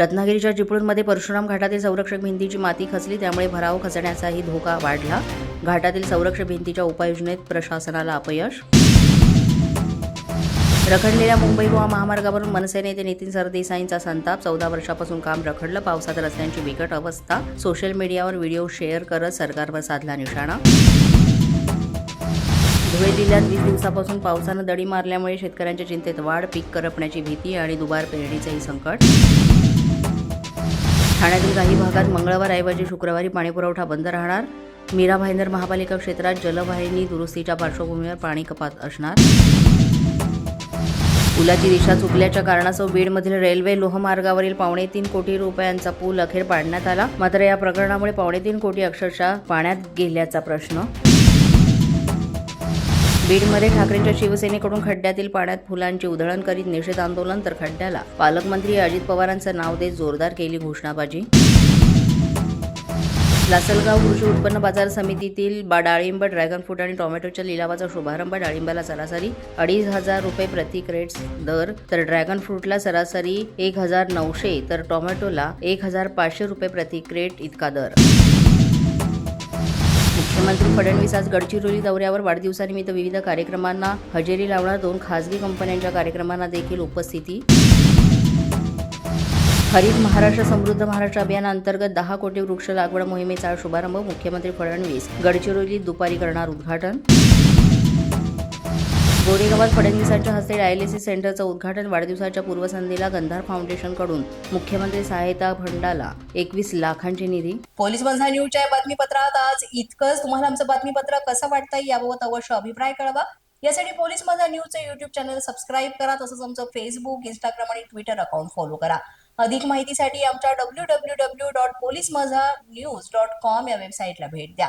रत्नागिरीच्या चिपळूणमध्ये परशुराम घाटातील संरक्षक भिंतीची माती खचली त्यामुळे भराव खचण्याचाही धोका वाढला. घाटातील संरक्षक भिंतीच्या उपाययोजनेत प्रशासनाला अपयश. रखडलेल्या मुंबई गोवा महामार्गावरून मनसे नेते नितीन सरदेसाईंचा संताप. चौदा वर्षापासून काम रखडलं. पावसात रस्त्यांची बिकट अवस्था. सोशल मीडियावर व्हिडिओ शेअर करत सरकारवर साधला निशाणा. धुळे जिल्ह्यात वीस दिवसापासून पावसानं दडी मारल्यामुळे शेतकऱ्यांच्या चिंतेत वाढ पीक करपण्याची भीती आणि दुबार पेरणीचंही संकट. ठाण्यातील काही भागात मंगळवारऐवजी शुक्रवारी पाणीपुरवठा बंद राहणार. मीरा भाईंदर महापालिका क्षेत्रात जलवाहिनी दुरुस्तीच्या पार्श्वभूमीवर पाणी कपात असणार. पुलाची दिशा चुकल्याच्या कारणास्तव बीडमधील रेल्वे लोहमार्गावरील पावणे तीन कोटी रुपयांचा पूल अखेर पाडण्यात आला. मात्र या प्रकरणामुळे पावणे तीन कोटी अक्षरशः पाण्यात गेल्याचा प्रश्न बीडमध्ये ठाकरेंच्या शिवसेनेकडून खड्ड्यातील पाण्यात फुलांची उधळण करीत निषेध आंदोलन तर खड्ड्याला. पालकमंत्री अजित पवारांचं नाव देत जोरदार केली घोषणाबाजी. लासलगाव कृषी उत्पन्न बाजार समितीतील बा- डाळिंब ड्रॅगन फ्रूट आणि टोमॅटोच्या लिलावाचा शुभारंभ डाळिंबाला सरासरी अडीच हजार रुपये प्रति क्रेट्स दर तर ड्रॅगन फ्रूटला सरासरी एक हजार नऊशे तर टोमॅटोला एक हजार पाचशे रुपये प्रति क्रेट इतका दर. मुख्यमंत्री फडणवीस आज गडचिरोली दौऱ्यावर वाढदिवसानिमित्त विविध कार्यक्रमांना हजेरी लावणार. दोन खासगी कंपन्यांच्या कार्यक्रमांना देखील उपस्थिती. हरित महाराष्ट्र समृद्ध महाराष्ट्र अभियानाअंतर्गत दहा कोटी वृक्ष लागवड मोहिमेचा शुभारंभ मुख्यमंत्री फडणवीस. गडचिरोलीत दुपारी करणार उद्घाटन. गोरेगावात फडणवीसांच्या हस्ते डायलिसिस सेंटरचं उद्घाटन वाढदिवसाच्या पूर्वसंध्येला गंधार फाउंडेशनकडून. मुख्यमंत्री सहायता भंडाला. एकवीस लाखांची निधी. पोलीस बंधा न्यूजच्या बातमीपत्रात आज इतकंच. तुम्हाला आमचं बातमीपत्र कसं वाटतंय याबाबत अवश्य अभिप्राय कळवा. यासाठी पोलीस माझा न्यूजचं युट्यूब चॅनल सबस्क्राईब करा तसंच आमचं फेसबुक इंस्टाग्राम आणि ट्विटर अकाउंट फॉलो करा. अधिक माहितीसाठी आमच्या W W W dot police Majha news dot com या वेबसाईटला भेट द्या.